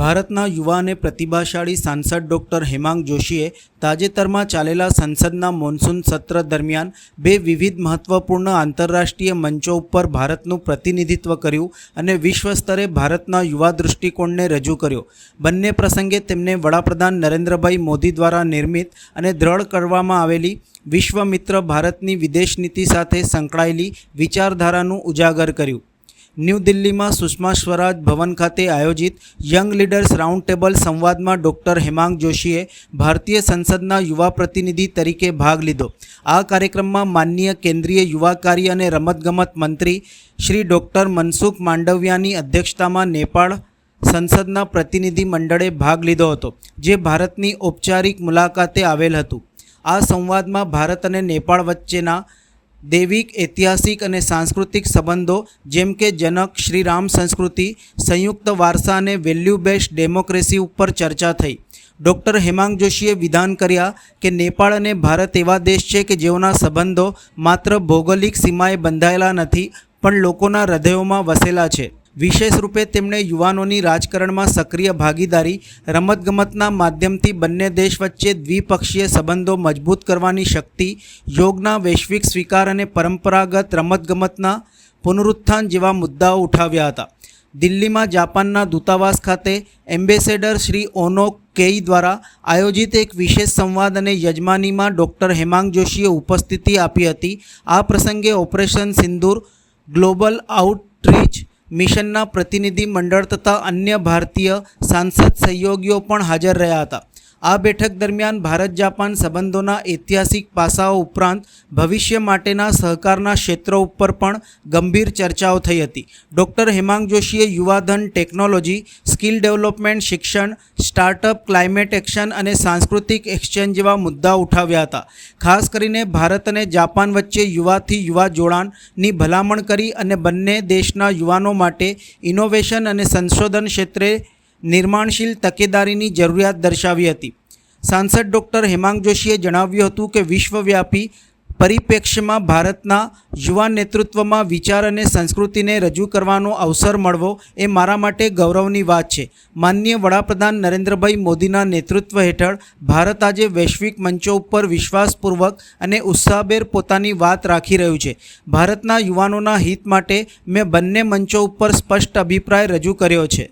ભારતના યુવા અને પ્રતિભાશાળી સાંસદ ડૉક્ટર હેમાંગ જોશીએ તાજેતરમાં ચાલેલા સંસદના મોન્સૂન સત્ર દરમિયાન બે વિવિધ મહત્વપૂર્ણ આંતરરાષ્ટ્રીય મંચો ઉપર ભારતનું પ્રતિનિધિત્વ કર્યું અને વિશ્વ સ્તરે ભારતના યુવા દૃષ્ટિકોણને રજૂ કર્યો. બંને પ્રસંગે તેમને વડાપ્રધાન નરેન્દ્રભાઈ મોદી દ્વારા નિર્મિત અને દ્રઢ કરવામાં આવેલી વિશ્વમિત્ર ભારતની વિદેશ નીતિ સાથે સંકળાયેલી વિચારધારાનું ઉજાગર કર્યું. ન્યૂ દિલ્હીમાં સુષ્મા સ્વરાજ ભવન ખાતે આયોજિત યંગ લીડર્સ રાઉન્ડ ટેબલ સંવાદમાં ડૉક્ટર હેમાંગ જોશીએ ભારતીય સંસદના યુવા પ્રતિનિધિ તરીકે ભાગ લીધો. આ કાર્યક્રમમાં માનનીય કેન્દ્રીય યુવા કાર્ય અને રમતગમત મંત્રી શ્રી ડૉક્ટર મનસુખ માંડવિયાની અધ્યક્ષતામાં નેપાળ સંસદના પ્રતિનિધિ મંડળે ભાગ લીધો હતો, જે ભારતની ઔપચારિક મુલાકાતે આવેલ હતું. આ સંવાદમાં ભારત અને નેપાળ વચ્ચેના દૈવિક, ઐતિહાસિક અને સાંસ્કૃતિક સંબંધો, જેમ કે જનક, શ્રીરામ સંસ્કૃતિ, સંયુક્ત વારસા અને વેલ્યુ બેસ્ડ ડેમોક્રેસી ઉપર ચર્ચા થઈ. ડૉક્ટર હેમાંગ જોશીએ વિધાન કર્યા કે નેપાળ અને ભારત એવા દેશ છે કે જેઓના સંબંધો માત્ર ભૌગોલિક સીમાએ બંધાયેલા નથી, પણ લોકોના હૃદયોમાં વસેલા છે. વિશેષ રૂપે તેમણે યુવાનોની રાજકારણમાં સક્રિય ભાગીદારી, રમતગમતના માધ્યમથી બંને દેશ વચ્ચે દ્વિપક્ષીય સંબંધો મજબૂત કરવાની શક્તિ, યોગના વૈશ્વિક સ્વીકાર અને પરંપરાગત રમતગમતના પુનરુત્થાન જેવા મુદ્દાઓ ઉઠાવ્યા હતા. દિલ્હીમાં જાપાનના દૂતાવાસ ખાતે એમ્બેસેડર શ્રી ઓનો કેઈ દ્વારા આયોજિત એક વિશેષ સંવાદ અને યજમાનીમાં ડૉક્ટર હેમાંગ જોશીએ ઉપસ્થિતિ આપી હતી. આ પ્રસંગે ઓપરેશન સિંદૂર ગ્લોબલ આઉટરીચ મિશનના પ્રતિનિધિ મંડળ તથા અન્ય ભારતીય સાંસદ સહયોગીઓ પણ હાજર રહ્યા હતા. આ બેઠક દરમિયાન ભારત જાપાન સંબંધોના ઐતિહાસિક પાસાઓ ઉપરાંત ભવિષ્ય માટેના સહકારના ક્ષેત્રો ઉપર પણ ગંભીર ચર્ચાઓ થઈ હતી. ડૉક્ટર હેમાંગ જોશીએ યુવાધન ટેકનોલોજી સ્કિલ ડેવલપમેન્ટ, શિક્ષણ, સ્ટાર્ટઅપ, ક્લાઇમેટ એક્શન અને સાંસ્કૃતિક એક્સચેન્જ જેવા મુદ્દા ઉઠાવ્યા હતા. ખાસ કરીને ભારત અને જાપાન વચ્ચે યુવાથી યુવા જોડાણની ભલામણ કરી અને બંને દેશના યુવાનો માટે ઇનોવેશન અને સંશોધન ક્ષેત્રે નિર્માણશીલ તકેદારીની જરૂરિયાત દર્શાવી હતી. સાંસદ ડૉક્ટર હેમાંગ જોશીએ જણાવ્યું હતું કે વિશ્વવ્યાપી પરિપ્રેક્ષ્યમાં ભારતના યુવા નેતૃત્વમાં વિચાર અને સંસ્કૃતિને રજૂ કરવાનો અવસર મળવો એ મારા માટે ગૌરવની વાત છે. માનનીય વડાપ્રધાન નરેન્દ્રભાઈ મોદીના નેતૃત્વ હેઠળ ભારત આજે વૈશ્વિક મંચો ઉપર વિશ્વાસપૂર્વક અને ઉત્સાહભેર પોતાની વાત રાખી રહ્યું છે. ભારતના યુવાનોના હિત માટે મેં બંને મંચો ઉપર સ્પષ્ટ અભિપ્રાય રજૂ કર્યો છે.